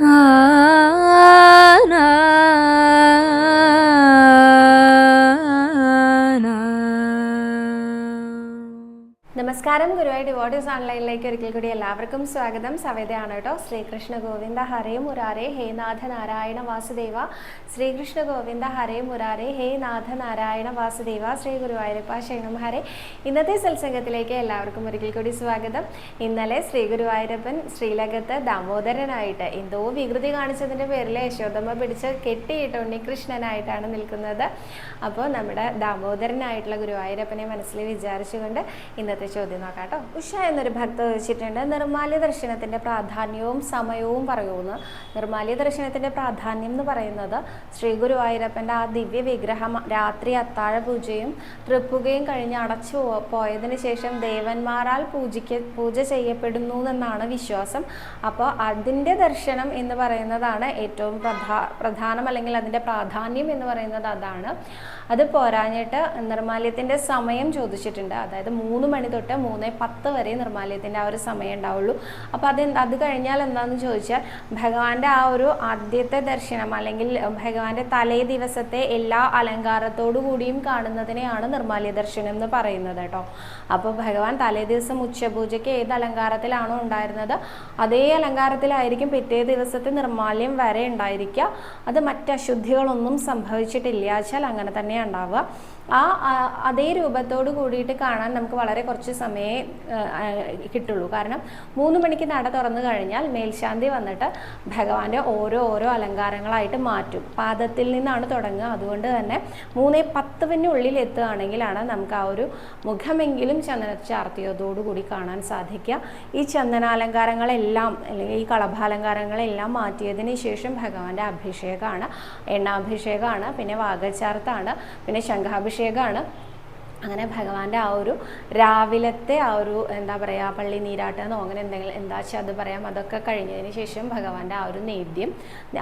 Ah. നമസ്കാരം. Guruvayur devotees ഓൺലൈനിലേക്ക് ഒരിക്കൽ കൂടി എല്ലാവർക്കും സ്വാഗതം. സവേതയാണ് കേട്ടോ. ശ്രീകൃഷ്ണ ഗോവിന്ദ ഹരേ മുരാരേ ഹേ നാഥ നാരായണ വാസുദേവ. ശ്രീകൃഷ്ണ ഗോവിന്ദ ഹരേ മുരാരേ ഹേ നാഥ നാരായണ വാസുദേവ. ശ്രീ ഗുരുവായൂരപ്പ ശരണം ഹരേ. ഇന്നത്തെ സത്സംഗത്തിലേക്ക് എല്ലാവർക്കും ഒരിക്കൽ കൂടി സ്വാഗതം. ഇന്നലെ ശ്രീ ഗുരുവായൂരപ്പൻ ശ്രീലകത്ത് ദാമോദരനായിട്ട് എന്തോ വികൃതി കാണിച്ചതിന്റെ പേരിൽ യശോദമ്മ പിടിച്ച് കെട്ടിയിട്ട് ഉണ്ണികൃഷ്ണനായിട്ടാണ് നിൽക്കുന്നത്. അപ്പോൾ നമ്മുടെ ദാമോദരനായിട്ടുള്ള ഗുരുവായൂരപ്പനെ മനസ്സിൽ വിചാരിച്ചുകൊണ്ട് ഇന്നത്തെ ചോദ്യം നോക്കാം കേട്ടോ. ഉഷ എന്നൊരു ഭക്ത ചോദിച്ചിട്ടുണ്ട് നിർമാല്യ ദർശനത്തിന്റെ പ്രാധാന്യവും സമയവും പറയുമെന്ന് നിർമാല്യ ദർശനത്തിന്റെ പ്രാധാന്യം എന്ന് പറയുന്നത് ശ്രീ ഗുരുവായൂരപ്പന്റെ ആ ദിവ്യ വിഗ്രഹം രാത്രി അത്താഴ പൂജയും തൃപ്പുകയും കഴിഞ്ഞ് അടച്ചു പോയതിന് ശേഷം ദേവന്മാരാൽ പൂജിക്ക പൂജ ചെയ്യപ്പെടുന്നു എന്നാണ് വിശ്വാസം. അപ്പോൾ അതിന്റെ ദർശനം എന്ന് പറയുന്നതാണ് ഏറ്റവും പ്രധാ പ്രധാനം അല്ലെങ്കിൽ അതിന്റെ പ്രാധാന്യം എന്ന് പറയുന്നത് അതാണ്. അത് പോരാഞ്ഞിട്ട് നിർമാല്യത്തിന്റെ സമയം ചോദിച്ചിട്ടുണ്ട്. അതായത് മൂന്ന് മണി തൊട്ട് മൂന്ന് പത്ത് വരെ നിർമ്മാലയത്തിന്റെ ആ ഒരു സമയം ഉണ്ടാവുള്ളൂ. അപ്പോൾ അത് അത് കഴിഞ്ഞാൽ എന്താണെന്ന് ചോദിച്ചാൽ ഭഗവാന്റെ ആ ഒരു ആദ്യത്തെ ദർശനം അല്ലെങ്കിൽ ഭഗവാന്റെ തലേ ദിവസത്തെ എല്ലാ അലങ്കാരത്തോടു കൂടിയും കാണുന്നതിനെയാണ് നിർമ്മാലയ ദർശനം എന്ന് പറയുന്നത് കേട്ടോ. അപ്പോൾ ഭഗവാൻ തലേ ദിവസം ഉച്ചപൂജയ്ക്ക് ഏത് അലങ്കാരത്തിലാണോ ഉണ്ടായിരുന്നത് അതേ അലങ്കാരത്തിലായിരിക്കും പിറ്റേ ദിവസത്തെ നിർമ്മാല്യം വരെ ഉണ്ടായിരിക്കുക. അത് മറ്റ് അശുദ്ധികളൊന്നും സംഭവിച്ചിട്ടില്ല വെച്ചാൽ അങ്ങനെ തന്നെയാണ് ഉണ്ടാവുക. ആ അതേ രൂപത്തോട് കൂടിയിട്ട് കാണാൻ നമുക്ക് വളരെ കുറച്ച് സമയമേ കിട്ടുള്ളൂ. കാരണം മൂന്ന് മണിക്ക് നട തുറന്നു കഴിഞ്ഞാൽ മേൽശാന്തി വന്നിട്ട് ഭഗവാന്റെ ഓരോ ഓരോ അലങ്കാരങ്ങളായിട്ട് മാറ്റും. പാദത്തിൽ നിന്നാണ് തുടങ്ങുക. അതുകൊണ്ട് തന്നെ മൂന്നേ പത്തുവിനുള്ളിൽ എത്തുകയാണെങ്കിലാണ് നമുക്ക് ആ ഒരു മുഖമെങ്കിലും ചന്ദന ചാർത്തിയതോടുകൂടി കാണാൻ സാധിക്കുക. ഈ ചന്ദനാലങ്കാരങ്ങളെല്ലാം അല്ലെങ്കിൽ ഈ കളഭാലങ്കാരങ്ങളെല്ലാം മാറ്റിയതിന് ശേഷം ഭഗവാന്റെ അഭിഷേകമാണ്. എണ്ണാഭിഷേകമാണ് പിന്നെ വാഗചാർത്താണ് പിന്നെ ശംഖാഭിഷേകമാണ്. അങ്ങനെ ഭഗവാന്റെ ആ ഒരു രാവിലത്തെ ആ ഒരു എന്താ പറയുക പള്ളി നീരാട്ടെന്നോ അങ്ങനെ എന്തെങ്കിലും എന്താ വെച്ചാൽ അത് പറയാം അതൊക്കെ കഴിഞ്ഞതിന് ശേഷം ഭഗവാന്റെ ആ ഒരു നേദ്യം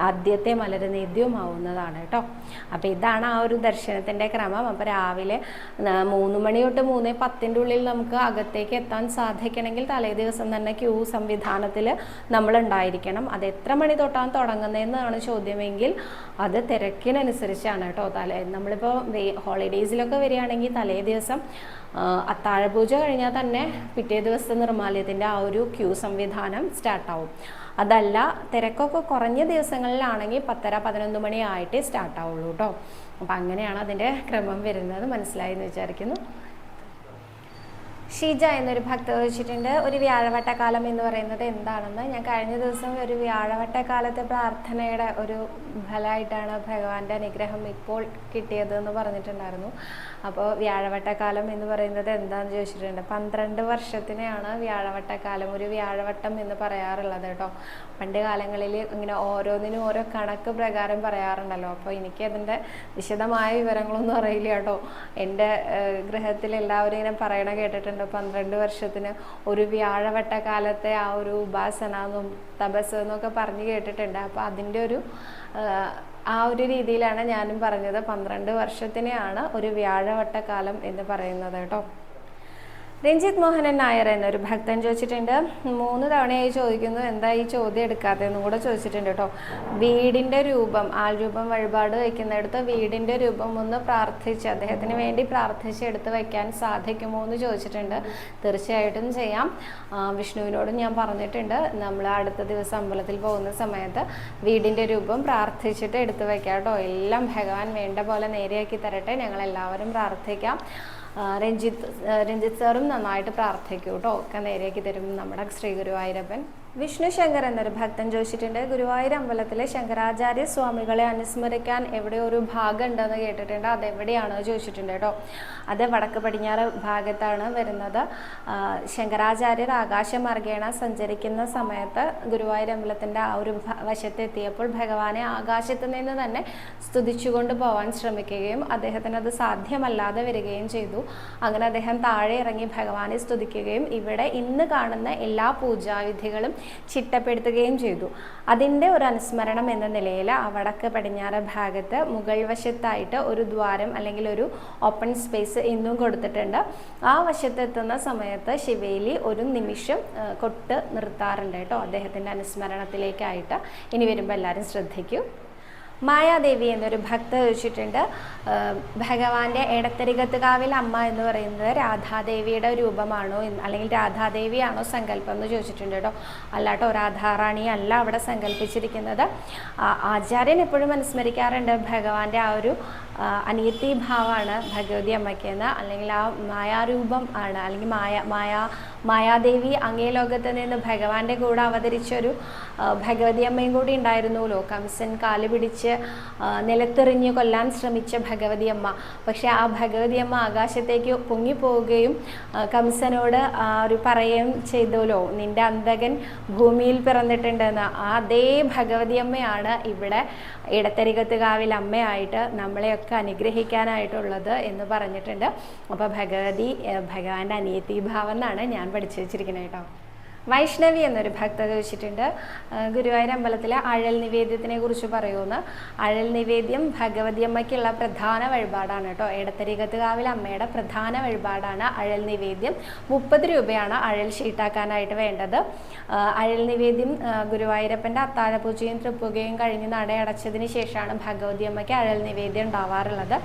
ആദ്യത്തെ മലര് നേദ്യവും ആവുന്നതാണ് കേട്ടോ. അപ്പോൾ ഇതാണ് ആ ഒരു ദർശനത്തിന്റെ ക്രമം. അപ്പോൾ രാവിലെ മൂന്ന് മണി തൊട്ട് മൂന്ന് പത്തിന്റെ ഉള്ളിൽ നമുക്ക് അകത്തേക്ക് എത്താൻ സാധിക്കണമെങ്കിൽ തലേ ദിവസം തന്നെ ക്യൂ സംവിധാനത്തിൽ നമ്മൾ ഉണ്ടായിരിക്കണം. അത് എത്ര മണി തൊട്ടാണ് തുടങ്ങുന്നതെന്നാണ് ചോദ്യമെങ്കിൽ അത് തിരക്കിനനുസരിച്ചാണ് കേട്ടോ തലേ. നമ്മളിപ്പോൾ ഹോളിഡേയ്സിലൊക്കെ വരികയാണെങ്കിൽ തലേ ദിവസം. അത്താഴപൂജ കഴിഞ്ഞാൽ തന്നെ പിറ്റേ ദിവസത്തെ നിർമ്മാലയത്തിന്റെ ആ ഒരു ക്യൂ സംവിധാനം സ്റ്റാർട്ടാവും. അതല്ല തിരക്കൊക്കെ കുറഞ്ഞ ദിവസങ്ങളിലാണെങ്കിൽ പത്തര പതിനൊന്ന് മണി ആയിട്ടേ സ്റ്റാർട്ടാവുള്ളൂ കേട്ടോ. അപ്പം അങ്ങനെയാണ് അതിന്റെ ക്രമം വരുന്നത്. മനസ്സിലായി എന്ന് വിചാരിക്കുന്നു. ഷീജ എന്നൊരു ഭക്ത ചോദിച്ചിട്ടുണ്ട് ഒരു വ്യാഴവട്ടക്കാലം എന്ന് പറയുന്നത് എന്താണെന്ന്? ഞാൻ കഴിഞ്ഞ ദിവസം ഒരു വ്യാഴവട്ടക്കാലത്തെ പ്രാർത്ഥനയുടെ ഒരു ഫലമായിട്ടാണ് ഭഗവാന്റെ അനുഗ്രഹം ഇപ്പോൾ കിട്ടിയത് എന്ന് പറഞ്ഞിട്ടുണ്ടായിരുന്നു. അപ്പോൾ വ്യാഴവട്ടക്കാലം എന്ന് പറയുന്നത് എന്താണെന്ന് ചോദിച്ചിട്ടുണ്ട്. പന്ത്രണ്ട് വർഷത്തിനെയാണ് വ്യാഴവട്ടക്കാലം ഒരു വ്യാഴവട്ടം എന്ന് പറയാറുള്ളത് കേട്ടോ. പണ്ട് കാലങ്ങളിൽ ഇങ്ങനെ ഓരോന്നിനും ഓരോ കണക്ക് പ്രകാരം പറയാറുണ്ടല്ലോ. അപ്പോൾ എനിക്ക് അതിന്റെ വിശദമായ വിവരങ്ങളൊന്നും അറിയില്ല കേട്ടോ. എന്റെ ഗ്രഹത്തിൽ എല്ലാവരും ഇങ്ങനെ പറയണ കേട്ടിട്ടുണ്ട്. പന്ത്രണ്ട് വർഷത്തിന് ഒരു വ്യാഴവട്ട കാലത്തെ ആ ഒരു ഉപാസന എന്നും തപസ് എന്നൊക്കെ പറഞ്ഞ് കേട്ടിട്ടുണ്ട്. അപ്പോൾ അതിന്റെ ഒരു ആ ഒരു രീതിയിലാണ് ഞാനും പറഞ്ഞത്. പന്ത്രണ്ട് വർഷത്തിനെയാണ് ഒരു വ്യാഴവട്ടക്കാലം എന്ന് പറയുന്നത് കേട്ടോ. രഞ്ജിത്ത് മോഹനൻ നായർ എന്നൊരു ഭക്തൻ ചോദിച്ചിട്ടുണ്ട്. മൂന്ന് തവണയായി ചോദിക്കുന്നു എന്താ ഈ ചോദ്യം എടുക്കാത്തതെന്നും കൂടെ ചോദിച്ചിട്ടുണ്ട് കേട്ടോ. വീടിന്റെ രൂപം ആൾ രൂപം വഴിപാട് വയ്ക്കുന്നിടത്ത് വീടിന്റെ രൂപം ഒന്ന് പ്രാർത്ഥിച്ച് അദ്ദേഹത്തിന് വേണ്ടി പ്രാർത്ഥിച്ച് എടുത്ത് വയ്ക്കാൻ സാധിക്കുമോ എന്ന് ചോദിച്ചിട്ടുണ്ട്. തീർച്ചയായിട്ടും ചെയ്യാം. വിഷ്ണുവിനോടും ഞാൻ പറഞ്ഞിട്ടുണ്ട് നമ്മൾ അടുത്ത ദിവസം അമ്പലത്തിൽ പോകുന്ന സമയത്ത് വീടിന്റെ രൂപം പ്രാർത്ഥിച്ചിട്ട് എടുത്ത് വയ്ക്കാം കേട്ടോ. എല്ലാം ഭഗവാൻ വേണ്ട പോലെ നേരെയാക്കി തരട്ടെ. ഞങ്ങൾ എല്ലാവരും പ്രാർത്ഥിക്കാം. രഞ്ജിത്ത് രഞ്ജിത്ത് സാറും നന്നായിട്ട് പ്രാർത്ഥിക്കൂ കേട്ടോ ഒക്കെ നേരെയാക്കി തരും നമ്മുടെ ശ്രീ ഗുരുവായൂരപ്പൻ വിഷ്ണു ശങ്കർ എന്നൊരു ഭക്തൻ ചോദിച്ചിട്ടുണ്ട് ഗുരുവായൂർ അമ്പലത്തിലെ ശങ്കരാചാര്യ സ്വാമികളെ അനുസ്മരിക്കാൻ എവിടെ ഒരു ഭാഗം ഉണ്ടെന്ന് കേട്ടിട്ടുണ്ട്. അതെവിടെയാണോ ചോദിച്ചിട്ടുണ്ട് കേട്ടോ. അത് വടക്ക് പടിഞ്ഞാറ് ഭാഗത്താണ് വരുന്നത്. ശങ്കരാചാര്യർ ആകാശമാർഗേണ സഞ്ചരിക്കുന്ന സമയത്ത് ഗുരുവായൂർ അമ്പലത്തിന്റെ ആ ഒരു വശത്തെത്തിയപ്പോൾ ഭഗവാനെ ആകാശത്ത് നിന്ന് തന്നെ സ്തുതിച്ചുകൊണ്ട് പോകാൻ ശ്രമിക്കുകയും അദ്ദേഹത്തിന് അത് സാധ്യമല്ലാതെ വരികയും ചെയ്തു. അങ്ങനെ അദ്ദേഹം താഴെ ഇറങ്ങി ഭഗവാനെ സ്തുതിക്കുകയും ഇവിടെ ഇന്ന് കാണുന്ന എല്ലാ പൂജാവിധികളും ചിട്ടപ്പെടുത്തുകയും ചെയ്തു. അതിന്റെ ഒരു അനുസ്മരണം എന്ന നിലയിൽ ആ വടക്ക് പടിഞ്ഞാറ് ഭാഗത്ത് മുകൾ വശത്തായിട്ട് ഒരു ദ്വാരം അല്ലെങ്കിൽ ഒരു ഓപ്പൺ സ്പേസ് ഇന്നും കൊടുത്തിട്ടുണ്ട്. ആ വശത്തെത്തുന്ന സമയത്ത് ശിവേലി ഒരു നിമിഷം കൊട്ട് നിർത്താറുണ്ട് കേട്ടോ. അദ്ദേഹത്തിന്റെ അനുസ്മരണത്തിലേക്കായിട്ട്. ഇനി വരുമ്പോൾ എല്ലാവരും ശ്രദ്ധിക്കൂ. മായാദേവി എന്നൊരു ഭക്ത ചോദിച്ചിട്ടുണ്ട് ഭഗവാന്റെ എടത്തരികത്തുകാവിൽ അമ്മ എന്ന് പറയുന്നത് രാധാദേവിയുടെ രൂപമാണോ അല്ലെങ്കിൽ രാധാദേവിയാണോ സങ്കല്പം എന്ന് ചോദിച്ചിട്ടുണ്ട് കേട്ടോ. അല്ലാട്ടോ രാധാറാണി അല്ല അവിടെ സങ്കല്പിച്ചിരിക്കുന്നത്. ആചാര്യൻ എപ്പോഴും അനുസ്മരിക്കാറുണ്ട് ഭഗവാന്റെ ആ ഒരു അനിയത്തി ഭാവമാണ് ഭഗവതി അമ്മയ്ക്ക് എന്ന് അല്ലെങ്കിൽ ആ മായാരൂപം ആണ് അല്ലെങ്കിൽ മായ മായ മായാദേവി അങ്ങേ ലോകത്ത് നിന്ന് ഭഗവാന്റെ കൂടെ അവതരിച്ചൊരു ഭഗവതി അമ്മയും കൂടി ഉണ്ടായിരുന്നുല്ലോ കംസൻ കാൽ പിടിച്ച് നിലത്തെറിഞ്ഞ് കൊല്ലാൻ ശ്രമിച്ച ഭഗവതി അമ്മ. പക്ഷെ ആ ഭഗവതി അമ്മ ആകാശത്തേക്ക് പൊങ്ങിപ്പോവുകയും പോവുകയും കംസനോട് ഒരു പറയുകയും ചെയ്തല്ലോ നിന്റെ അന്തകൻ ഭൂമിയിൽ പിറന്നിട്ടുണ്ടെന്ന്. ആ അതേ ഭഗവതി അമ്മയാണ് ഇവിടെ ഇടത്തരികത്തുകാവിൽ അമ്മയായിട്ട് നമ്മളെയൊക്കെ അനുഗ്രഹിക്കാനായിട്ടുള്ളത് എന്ന് പറഞ്ഞിട്ടുണ്ട്. അപ്പോൾ ഭഗവതി ഭഗവാന്റെ അനിയത്തി ഭാവം എന്നാണ് ഞാൻ പഠിച്ചു വെച്ചിരിക്കുന്നത് കേട്ടോ. വൈഷ്ണവി എന്നൊരു ഭക്ത ചോദിച്ചിട്ടുണ്ട് ഗുരുവായൂർ അമ്പലത്തിലെ അഴൽ നിവേദ്യത്തിനെ കുറിച്ച് പറയുമെന്ന് അഴൽ നിവേദ്യം ഭഗവതി അമ്മയ്ക്കുള്ള പ്രധാന വഴിപാടാണ് കേട്ടോ. എടത്തരികത്തുകാവിൽ അമ്മയുടെ പ്രധാന വഴിപാടാണ് അഴൽ നിവേദ്യം. മുപ്പത് രൂപയാണ് അഴൽ ഷീട്ടാക്കാനായിട്ട് വേണ്ടത്. അഴൽ നിവേദ്യം ഗുരുവായൂരപ്പന്റെ അത്താഴപൂജയും തൃപ്പുകയും കഴിഞ്ഞ് നടയടച്ചതിന് ശേഷമാണ് ഭഗവതി അമ്മയ്ക്ക് അഴൽ നിവേദ്യം ഉണ്ടാവാറുള്ളത്.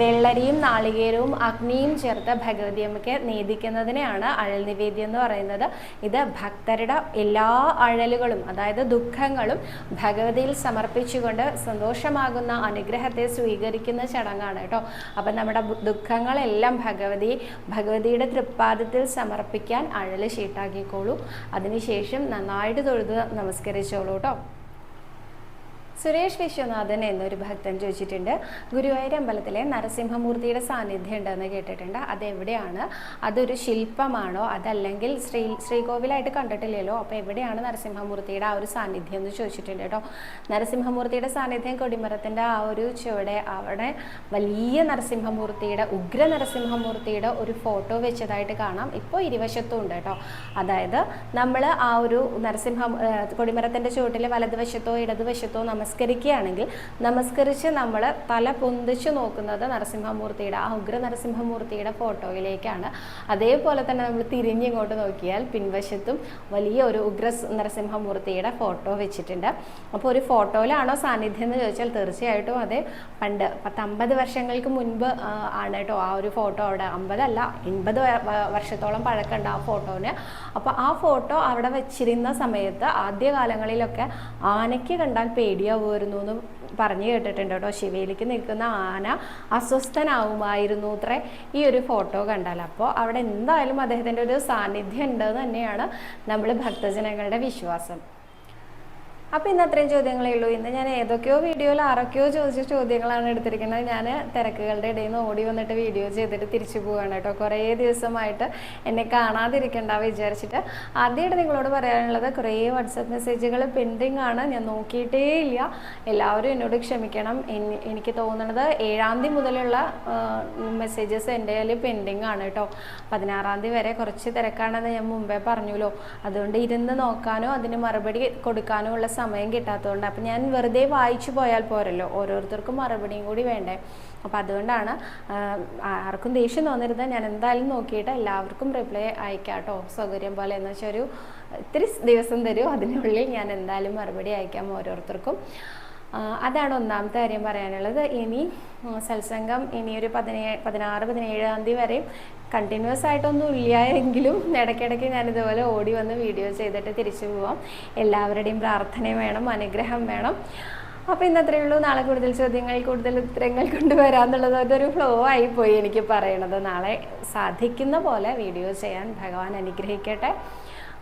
വെള്ളരിയും നാളികേരവും അഗ്നിയും ചേർത്ത് ഭഗവതി അമ്മയ്ക്ക് നീതിക്കുന്നതിനെയാണ് അഴൽ നിവേദ്യം എന്ന് പറയുന്നത്. ഇത് ഭക്തരുടെ എല്ലാ അഴലുകളും അതായത് ദുഃഖങ്ങളും ഭഗവതിയിൽ സമർപ്പിച്ചുകൊണ്ട് സന്തോഷമാകുന്ന അനുഗ്രഹത്തെ സ്വീകരിക്കുന്ന ചടങ്ങാണ് കേട്ടോ. അപ്പം നമ്മുടെ ദുഃഖങ്ങളെല്ലാം ഭഗവതി ഭഗവതിയുടെ തൃപ്പാദത്തിൽ സമർപ്പിക്കാൻ അഴൽ ഷീട്ടാക്കിക്കോളൂ. അതിനുശേഷം നന്നായിട്ട് തൊഴുത് നമസ്കരിച്ചോളൂ കേട്ടോ. സുരേഷ് വിശ്വനാഥൻ എന്നൊരു ഭക്തൻ ചോദിച്ചിട്ടുണ്ട്. ഗുരുവായൂർ അമ്പലത്തിലെ നരസിംഹമൂർത്തിയുടെ സാന്നിധ്യം ഉണ്ടെന്ന് കേട്ടിട്ടുണ്ട്. അതെവിടെയാണ്? അതൊരു ശില്പമാണോ? അതല്ലെങ്കിൽ ശ്രീ ശ്രീകോവിലായിട്ട് കണ്ടിട്ടില്ലല്ലോ. അപ്പോൾ എവിടെയാണ് നരസിംഹമൂർത്തിയുടെ ആ ഒരു സാന്നിധ്യം എന്ന് ചോദിച്ചിട്ടുണ്ട് കേട്ടോ. നരസിംഹമൂർത്തിയുടെ സാന്നിധ്യം കൊടിമരത്തിന്റെ ആ ഒരു ചുവടെ അവിടെ വലിയ നരസിംഹമൂർത്തിയുടെ ഉഗ്ര നരസിംഹമൂർത്തിയുടെ ഒരു ഫോട്ടോ വെച്ചതായിട്ട് കാണാം. ഇപ്പോൾ ഇരുവശത്തും ഉണ്ട് കേട്ടോ. അതായത് നമ്മൾ ആ ഒരു നരസിംഹ കൊടിമരത്തിന്റെ ചുവട്ടിൽ വലതുവശത്തോ ഇടതുവശത്തോ നമസ്കരിക്കുകയാണെങ്കിൽ നമസ്കരിച്ച് നമ്മൾ തല പൊന്തിച്ച് നോക്കുന്നത് നരസിംഹമൂർത്തിയുടെ ആ ഉഗ്ര നരസിംഹമൂർത്തിയുടെ ഫോട്ടോയിലേക്കാണ്. അതേപോലെ തന്നെ നമ്മൾ തിരിഞ്ഞിങ്ങോട്ട് നോക്കിയാൽ പിൻവശത്തും വലിയ ഒരു ഉഗ്ര നരസിംഹമൂർത്തിയുടെ ഫോട്ടോ വെച്ചിട്ടുണ്ട്. അപ്പോൾ ഒരു ഫോട്ടോയിലാണോ സാന്നിധ്യം എന്ന് ചോദിച്ചാൽ തീർച്ചയായിട്ടും അതെ. പണ്ട് പത്തമ്പത് വർഷങ്ങൾക്ക് മുൻപ് ആണ് കേട്ടോ ആ ഒരു ഫോട്ടോ അവിടെ. അമ്പതല്ല എൺപത് വർഷത്തോളം പഴക്കമുണ്ട് ആ ഫോട്ടോന്. അപ്പോൾ ആ ഫോട്ടോ അവിടെ വെച്ചിരുന്ന സമയത്ത് ആദ്യകാലങ്ങളിലൊക്കെ ആനയ്ക്ക് കണ്ടാൽ പേടിയാവുമായിരുന്നു എന്ന് പറഞ്ഞു കേട്ടിട്ടുണ്ട് കേട്ടോ. ശിവയിലേക്ക് നിൽക്കുന്ന ആന അസ്വസ്ഥനാവുമായിരുന്നു അത്രേ ഈ ഒരു ഫോട്ടോ കണ്ടാൽ. അപ്പോൾ അവിടെ എന്തായാലും അദ്ദേഹത്തിന്റെ ഒരു സാന്നിധ്യം ഉണ്ടെന്ന് തന്നെയാണ് നമ്മൾ ഭക്തജനങ്ങളുടെ വിശ്വാസം. അപ്പോൾ ഇന്ന് അത്രയും ചോദ്യങ്ങളേ ഉള്ളൂ. ഇന്ന് ഞാൻ ഏതൊക്കെയോ വീഡിയോയിൽ ആരൊക്കെയോ ചോദിച്ച ചോദ്യങ്ങളാണ് എടുത്തിരിക്കുന്നത്. ഞാൻ തിരക്കുകളുടെ ഇടയിൽ നിന്ന് ഓടി വന്നിട്ട് വീഡിയോ ചെയ്തിട്ട് തിരിച്ചു പോവുകയാണ് കേട്ടോ. കുറേ ദിവസമായിട്ട് എന്നെ കാണാതിരിക്കണ്ട വിചാരിച്ചിട്ട്. ആദ്യമായിട്ട് നിങ്ങളോട് പറയാനുള്ളത് കുറേ വാട്സപ്പ് മെസ്സേജുകൾ പെൻഡിങ് ആണ്. ഞാൻ നോക്കിയിട്ടേ ഇല്ല. എല്ലാവരും എന്നോട് ക്ഷമിക്കണം. എനിക്ക് തോന്നുന്നത് ഏഴാം തീയതി മുതലുള്ള മെസ്സേജസ് എന്റെ കയ്യിൽ പെൻഡിങ് ആണ് കേട്ടോ. പതിനാറാം തീയതി വരെ കുറച്ച് തിരക്കാണെന്ന് ഞാൻ മുമ്പേ പറഞ്ഞല്ലോ. അതുകൊണ്ട് ഇരുന്ന് നോക്കാനോ അതിന് മറുപടി കൊടുക്കാനോ ഉള്ള സമയം കിട്ടാത്തതുകൊണ്ട്. അപ്പം ഞാൻ വെറുതെ വായിച്ചു പോയാൽ പോരല്ലോ. ഓരോരുത്തർക്കും മറുപടിയും കൂടി വേണ്ടേ. അപ്പം അതുകൊണ്ടാണ് ആർക്കും ദേഷ്യം തോന്നരുത്. ഞാൻ എന്തായാലും നോക്കിയിട്ട് എല്ലാവർക്കും റിപ്ലൈ അയക്കാം കേട്ടോ സൗകര്യം പോലെ എന്ന് വെച്ചാൽ ഒരു ഇത്തിരി ദിവസം തരും. അതിനുള്ളിൽ ഞാൻ എന്തായാലും മറുപടി അയക്കാം ഓരോരുത്തർക്കും. അതാണ് ഒന്നാമത്തെ കാര്യം പറയാനുള്ളത്. ഇനി സത്സംഗം ഇനി ഒരു പതിനേഴ് പതിനാറ് പതിനേഴാം തീയതി വരെയും കണ്ടിന്യൂസ് ആയിട്ടൊന്നും ഇല്ല എങ്കിലും ഇടയ്ക്കിടയ്ക്ക് ഞാൻ ഇതുപോലെ ഓടി വന്ന് വീഡിയോ ചെയ്തിട്ട് തിരിച്ചു പോവാം. എല്ലാവരുടെയും പ്രാർത്ഥന വേണം അനുഗ്രഹം വേണം. അപ്പോൾ ഇന്നത്രയേ ഉള്ളൂ. നാളെ കൂടുതൽ ചോദ്യങ്ങൾ കൂടുതൽ ഉത്തരങ്ങൾ കൊണ്ടുവരാന്നുള്ളത് അതൊരു ഫ്ലോ ആയി പോയി എനിക്ക് പറയണത്. നാളെ സാധിക്കുന്ന പോലെ വീഡിയോ ചെയ്യാൻ ഭഗവാൻ അനുഗ്രഹിക്കട്ടെ.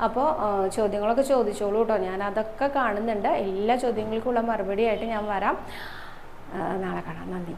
അപ്പോൾ ചോദ്യങ്ങളൊക്കെ ചോദിച്ചോളൂ കേട്ടോ ഞാൻ അതൊക്കെ കാണുന്നുണ്ട്. എല്ലാ ചോദ്യങ്ങൾക്കുള്ള മറുപടിയായിട്ട് ഞാൻ വരാം. നാളെ കാണാം. നന്ദി.